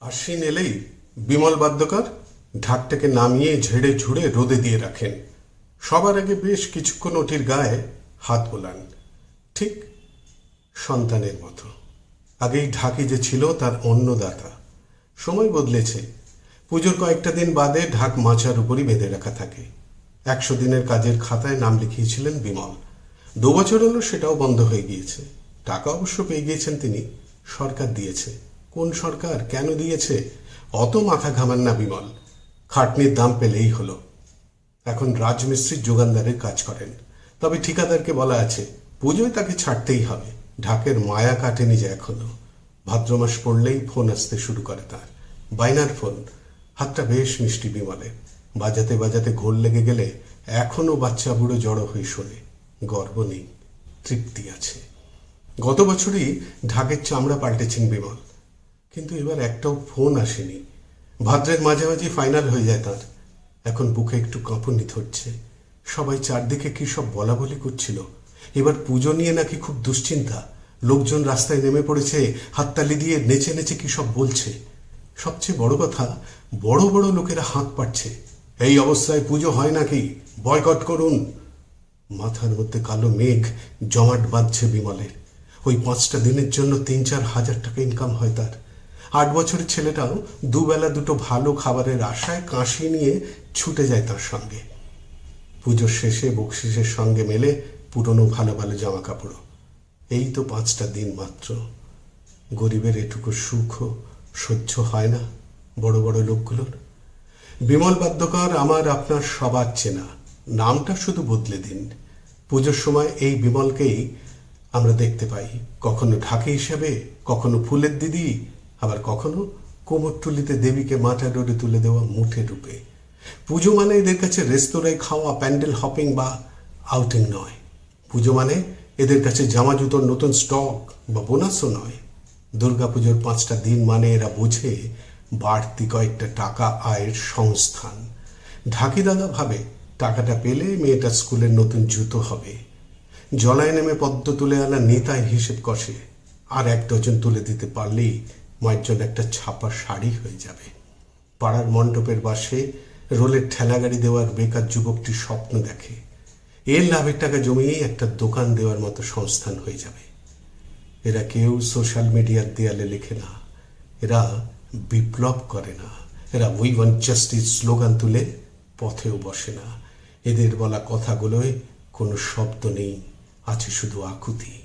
আশ্বিন এলেই বিমল বাদ্যকর ঢাকটাকে নামিয়ে ঝেড়ে ঝুড়ে রোদে দিয়ে রাখেন। সবার আগে বেশ কিছুক্ষণ ওটির গায়ে হাত বোলান। ঠিক সন্তানের মতো। আগেই ঢাকি যে ছিল তার অন্নদাতা। সময় বদলেছে। পুজোর কয়েকটা দিন বাদে ঢাক মাচার উপরই বেঁধে রাখা থাকে। একশো দিনের কাজের খাতায় নাম লিখিয়েছিলেন বিমল। দু বছর হলো সেটাও বন্ধ হয়ে গিয়েছে। টাকা অবশ্য পেয়ে গিয়েছেন তিনি। সরকার দিয়েছে। কোন সরকার কেন দিয়েছে? অত মাথা ঘামান না বিমল। খাটনির দাম পেলেই হলো। এখন রাজমিস্ত্রির যোগানদারের কাজ করেন। তবে ঠিকাদারকে বলা আছে, পুজোয় তাকে ছাড়তেই হবে। ঢাকের মায়া কাটেনি যে এখনও। ভাদ্র মাস পড়লেই ফোন আসতে শুরু করে তার। বাইনার ফোন। হাতটা বেশ মিষ্টি বিমলে বাজাতে বাজাতে ঘোর লেগে গেলে এখনও বাচ্চা বুড়ো জড়ো হয়ে শোনে। গর্ব নেই, তৃপ্তি আছে। গত বছরই ঢাকের চামড়া পাল্টেছেন বিমল। কিন্তু এবার একটাও ফোন আসেনি। ভাদ্রের মাঝামাঝি ফাইনাল হয়ে যায় তার। এখন বুকে একটু কাঁপুনি ধরছে। সবাই চারদিকে কি সব বলা বলি করছিল? এবার পুজো নিয়ে নাকি খুব দুশ্চিন্তা। লোকজন রাস্তায় নেমে পড়েছে, হাততালি দিয়ে নেচে নেচে কি সব বলছে? সবচেয়ে বড় কথা, বড় বড় লোকেরা হাঁক পাচ্ছে এই অবস্থায় পুজো হয় নাকি? বয়কট করুন। মাথার মধ্যে কালো মেঘ, জমাট বাঁধছে বিমলের। ওই পাঁচটা দিনের জন্য তিন চার হাজার টাকা ইনকাম হয় তার। আট বছরের ছেলেটাও দুবেলা দুটো ভালো খাবারের আশায় কাশি নিয়ে ছুটে যায় তার সঙ্গে। পুজোর শেষে, বকশিসের সঙ্গে মেলে পুরনো ভালো ভালো জামা কাপড় এই তো পাঁচটা দিন মাত্র। গরিবের এটুকু সুখ সহ্য হয় না বড় বড় লোকগুলোর। বিমল বাদ্যকর আমার আপনার সবার চেনা। নামটা শুধু বদলে দিন। পুজোর সময় এই বিমলকেই আমরা দেখতে পাই। কখনো ঢাকি হিসেবে, কখনো ফুলের দিদি আবার কখনো কোমরটুলিতে দেবীকে মাথা ডোরে তুলে দেওয়া মুঠে রূপে। পুজো মানে এদের কাছে রেস্তোরাঁয় খাওয়া, প্যান্ডেল হপিং বা আউটিং নয়। পুজো মানে এদের কাছে জামা জুতোর নতুন স্টক বা বোনাসও নয়। দুর্গাপুজোর পাঁচটা দিন মানে এরা বোঝে বাড়তি কয়েকটা টাকা আয়ের সংস্থান। ঢাকি দাদা ভাবে টাকাটা পেলে মেয়েটা স্কুলের নতুন জুতো হবে। জলায় নেমে পদ্ম তুলে আনা নেতায় হিসেব কষে। আর এক ডজন তুলে দিতে পারলেই মায়ের জন্য একটা ছাপা শাড়ি হয়ে যাবে। পাড়ার মণ্ডপের বাসে রোলের ঠেলাগাড়ি দেওয়ার বেকার যুবকটি স্বপ্ন দেখে। এর লাভের টাকা জমিয়েই একটা দোকান দেওয়ার মতো সংস্থান হয়ে যাবে। এরা কেউ সোশ্যাল মিডিয়ার দেয়ালে লেখে না। এরা বিপ্লব করে না। এরা উই ওয়ান জাস্টিস স্লোগান তুলে পথেও বসে না। এদের বলা কথাগুলোয় কোনো শব্দ নেই। আছে শুধু আকুতি।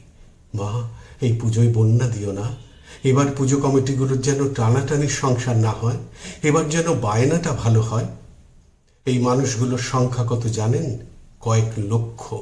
মা, এই পুজোয় বন্যা দিও না। এবার পুজো কমিটিগুলোর যেন টানাটানির সংসার না হয়, এবার যেন বায়নাটা ভালো হয়। এই মানুষগুলোর সংখ্যা কত জানেন? কয়েক লক্ষ।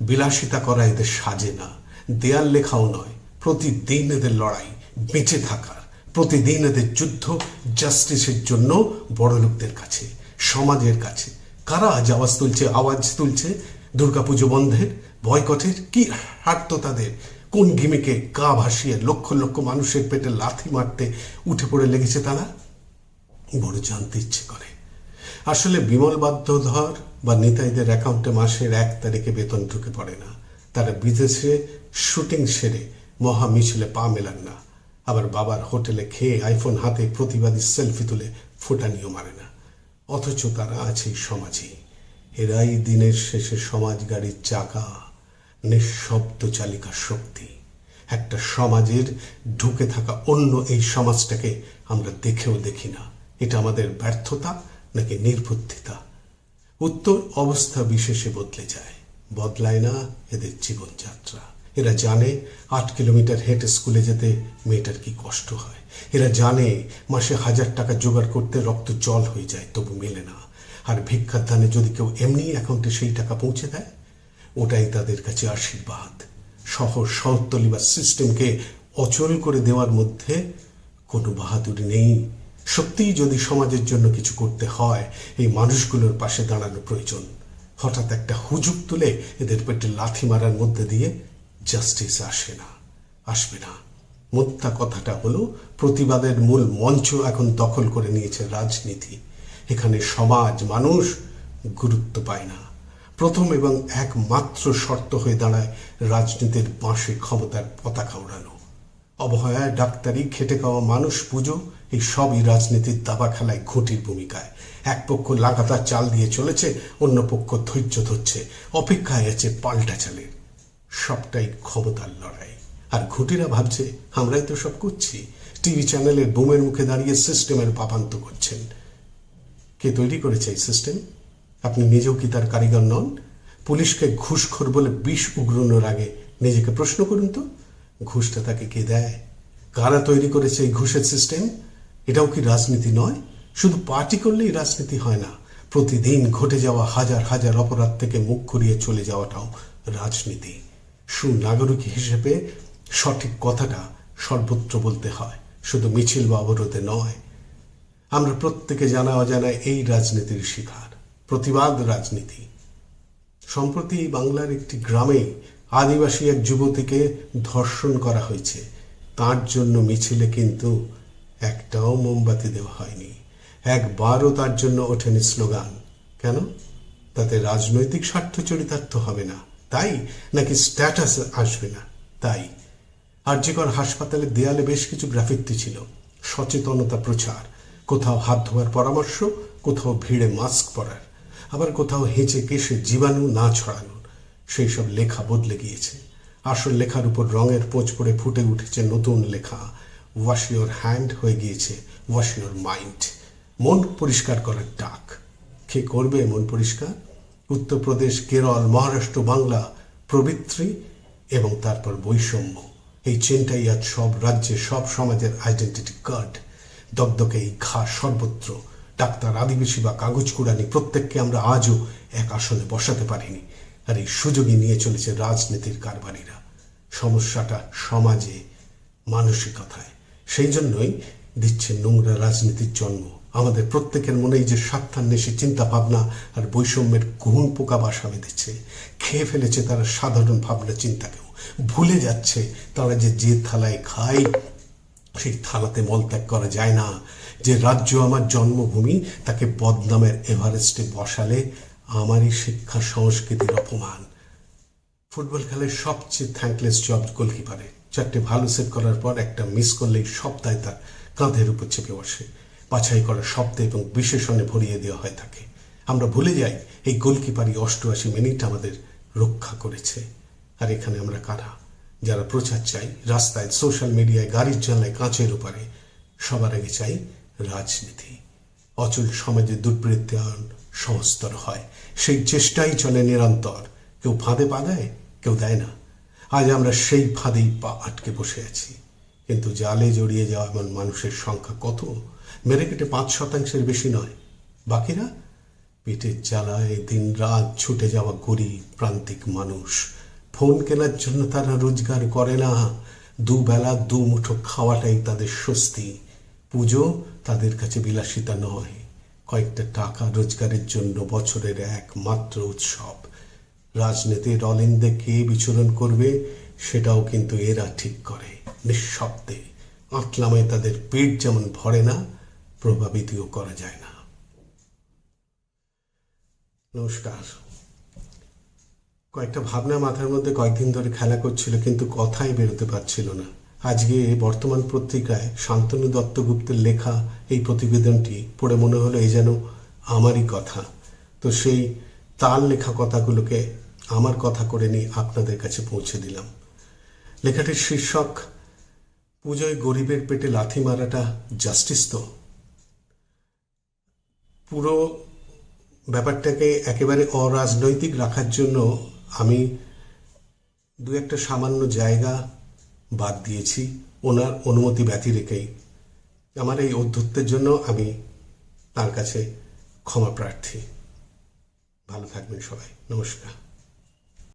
বিলাসিতা করা এদের সাজে না। দেয়াল লেখাও নয়। প্রতিদিন এদের লড়াই, বেঁচে থাকার। প্রতিদিন এদের যুদ্ধ জাস্টিসের জন্য বড় লোকদের কাছে, সমাজের কাছে। কারা আজ আওয়াজ তুলছে আওয়াজ তুলছে? দুর্গাপুজো বন্ধের বয়কটের কি হাঁটতো তাদের? কোন গিমিকে গা ভাসিয়ে লক্ষ লক্ষ মানুষের পেটে লাথি মারতে উঠে পড়ে লেগেছে তারা? বড় জানতে ইচ্ছে করে। আসলে বিমল বাদ্যধর বা নিতাইদের অ্যাকাউন্টে মাসের এক তারিখে বেতন ঢুকে পড়ে না। তারা বিদেশে শুটিং সেরে মহা মিছিলে পা মেলান না। আবার বাবার হোটেলে খেয়ে আইফোন হাতে প্রতিবাদী সেলফি তুলে ফোটানিও মারে না। অথচ তারা আছে এই সমাজে এরাই দিনের শেষে সমাজ গাড়ির চাকা। নিঃশব্দ চালিকা শক্তি। একটা সমাজের ঢুকে থাকা অন্য এই সমাজটাকে আমরা দেখেও দেখি না। এটা আমাদের ব্যর্থতা নাকি নির্বুদ্ধিতা? উত্তর অবস্থা বিশেষে বদলে যায়। বদলায় না এদের জীবনযাত্রা। এরা জানে আট কিলোমিটার হেঁটে স্কুলে যেতে মেয়েটার কি কষ্ট হয়। এরা জানে মাসে হাজার টাকা জোগাড় করতে রক্ত জল হয়ে যায়, তবু মেলে না। আর ভিক্ষার দানে যদি কেউ এমনি অ্যাকাউন্টে সেই টাকা পৌঁছে দেয় ওটাই তাদের কাছে আশীর্বাদ। শহর শহরতলি বা সিস্টেমকে অচল করে দেওয়ার মধ্যে কোনো বাহাদুরি নেই। সত্যিই যদি সমাজের জন্য কিছু করতে হয়, এই মানুষগুলোর পাশে দাঁড়ানো প্রয়োজন। হঠাৎ একটা হুজুক তুলে এদের পেটে লাথি মারার মধ্যে দিয়ে জাস্টিস আসে না, আসবে না। মোদ্দা কথাটা হলো, প্রতিবাদের মূল মঞ্চ এখন দখল করে নিয়েছে রাজনীতি। এখানে সমাজ, মানুষ গুরুত্ব পায় না। প্রথম এবং একমাত্র শর্ত হয়ে দাঁড়ায় রাজনীতির বাঁশে ক্ষমতার পতাকা উড়ানো। অবহেয়া ডাক্তারি, খেটে খাওয়া মানুষ, পুজো, এই সবই রাজনীতির দাবা খেলায় ঘটির ভূমিকায়। এক পক্ষ লাগাতার চাল দিয়ে চলেছে, অন্য পক্ষ ধৈর্য ধরছে, অপেক্ষায় আছে পাল্টা চালের সবটাই ক্ষমতার লড়াই। আর ঘুটিরা ভাবছে, আমরাই তো সব করছি। টিভি চ্যানেলের বুমের মুখে দাঁড়িয়ে সিস্টেমের পাপান্ত করছেন। কে তৈরি করেছে এই সিস্টেম? আপনি নিজেও কি তার কারিগর নন? পুলিশকে ঘুষখোর বলে বিষ উগ্রানোর আগে নিজেকে প্রশ্ন করুন তো। ঘুষটা তাকে কে দেয়? কারা তৈরি করেছে এই ঘুষের সিস্টেম এটাও কি রাজনীতি নয়? শুধু পার্টি করলেই রাজনীতি হয় না। প্রতিদিন ঘটে যাওয়া হাজার হাজার অপরাধ থেকে মুখ ঘুরিয়ে চলে যাওয়াটাও রাজনীতি। সুনাগরিক হিসেবে সঠিক কথাটা সর্বত্র বলতে হয়। শুধু মিছিল বা অবরোধে নয়। আমরা প্রত্যেকে জানা অজানা এই রাজনীতির শিকার। প্রতিবাদ রাজনীতি। সম্প্রতি বাংলার একটি গ্রামে আদিবাসী এক যুবতীকে ধর্ষণ করা হয়েছে। তার জন্য মিছিলে কিন্তু একটাও মোমবাতি দেওয়া হয়নি। একবারও তার জন্য ওঠেনি স্লোগান। কেন? তাতে রাজনৈতিক স্বার্থ চরিতার্থ হবে না। তাই নাকি স্ট্যাটাস আসবে না? তাই। আরজিকর হাসপাতালের দেয়ালে বেশ কিছু গ্রাফিতি ছিল। সচেতনতা প্রচার। কোথাও হাত ধোয়ার পরামর্শ, কোথাও ভিড়ে মাস্ক পরার। আবার কোথাও হেঁচে কেশে জীবাণু না ছড়ানোর। সেই সব লেখা বদলে গিয়েছে। আসল লেখার উপর রঙের পোঁচ পড়ে ফুটে উঠেছে নতুন লেখা। ওয়াশ ইয়োর হ্যান্ড হয়ে গিয়েছে। ওয়াশ ইয়োর মাইন্ড মন পরিষ্কার করার ডাক। কে করবে মন পরিষ্কার? উত্তরপ্রদেশ, কেরল, মহারাষ্ট্র, বাংলা, প্রবৃত্তি এবং তারপর বৈষম্য। এই চেনটাই আজ সব রাজ্যে, সব সমাজের আইডেন্টিটি কার্ড দগদগে এই ঘা সর্বত্র। ডাক্তার, আদিবাসী বা কাগজ কুড়ানি, প্রত্যেককে আমরা আজও এক আসনে বসাতে পারিনি। আর এই সুযোগই নিয়ে চলেছে রাজনীতির কারবারিরা। সমস্যাটা সমাজে, মানসিকতায়। সেই জন্যই দিচ্ছে নোংরা রাজনীতির জন্ম। আমাদের প্রত্যেকের মনেই যে স্বার্থান্বেষী চিন্তা ভাবনা আর বৈষম্যের গুণ পোকা বাসা বেঁধেছে। খেয়ে ফেলেছে তারা সাধারণ ভাবনা, চিন্তাকেও। ভুলে যাচ্ছে তারা যে যে থালায় খায়, সেই থালাতে মলত্যাগ করা যায় না। যে রাজ্য আমার জন্মভূমি, তাকে বদনামের এভারেস্টে বসালে আমারই শিক্ষা সংস্কৃতির অপমান। ফুটবল খেলায় সবচেয়ে থ্যাঙ্কলেস জব গোলকিপারে চারটে ভালো সেভ করার পর একটা মিস করলেই সব দায় তার কাঁধের উপর চেপে বসে। বাছাই করা শব্দে এবং বিশেষণে ভরিয়ে দেওয়া হয় তাকে আমরা ভুলে যাই, এই গোলকিপারই অষ্টআশি মিনিট আমাদের রক্ষা করেছে। আর এখানে আমরা কারা? যারা প্রচার চাই, রাস্তায় সোশ্যাল মিডিয়ায় গাড়ির জানলায়, কাঁচের উপরে, সবার আগে চাই রাজনীতি। অচল সমাজে দুর্বৃত্তায়ন সংস্তর হয়। সেই চেষ্টাই চলে নিরন্তর। কেউ ফাঁদে পা দেয়, কেউ দেয় না। আজ আমরা সেই ফাঁদেই পা আটকে বসে আছি। কিন্তু জালে জড়িয়ে যাওয়া এমন মানুষের সংখ্যা কত? মেরে কেটে পাঁচ শতাংশের বেশি নয়। বাকিরা? পেটের জ্বালায় দিন রাত ছুটে যাওয়া গরিব, প্রান্তিক মানুষ। ফোন কেনার জন্য তারা রোজগার করে না। দুবেলা দু মুঠো খাওয়াটাই তাদের স্বস্তি। পুজো তাদের কাছে বিলাসিতা নয়। কয়েকটা টাকা রোজগারের জন্য বছরের একমাত্র উৎসব। রাজনীতির অলিন্দে কে বিচরণ করবে, সেটাও কিন্তু এরা ঠিক করে, নিঃশব্দে। আঁটলামে তাদের পেট যেমন ভরে না, প্রভাবিতও করা যায় না। নমস্কার। কয়েকটা ভাবনা মাথার মধ্যে কয়েকদিন ধরে খেলা করছিল, কিন্তু কথাই বেরোতে পারছিল না। আজকে বর্তমান পত্রিকায় শান্তনু দত্তগুপ্তের লেখা এই প্রতিবেদনটি পড়ে মনে হলো এই যেন আমারই কথা। তো সেই তার লেখা কথাগুলোকে আমার কথা করে নিয়ে আপনাদের কাছে পৌঁছে দিলাম। লেখাটির শীর্ষক, পুজোয় গরিবের পেটে লাথি মারাটা জাস্টিস তো? পুরো ব্যাপারটাকে একেবারে অরাজনৈতিক রাখার জন্য আমি দু একটা সামান্য জায়গা বাদ দিয়েছি। ওনার অনুমতি ব্যতি রেখেই। আমার এই অধ্যত্বের জন্য আমি তার কাছে ক্ষমা প্রার্থী। ভালো থাকবেন সবাই। নমস্কার।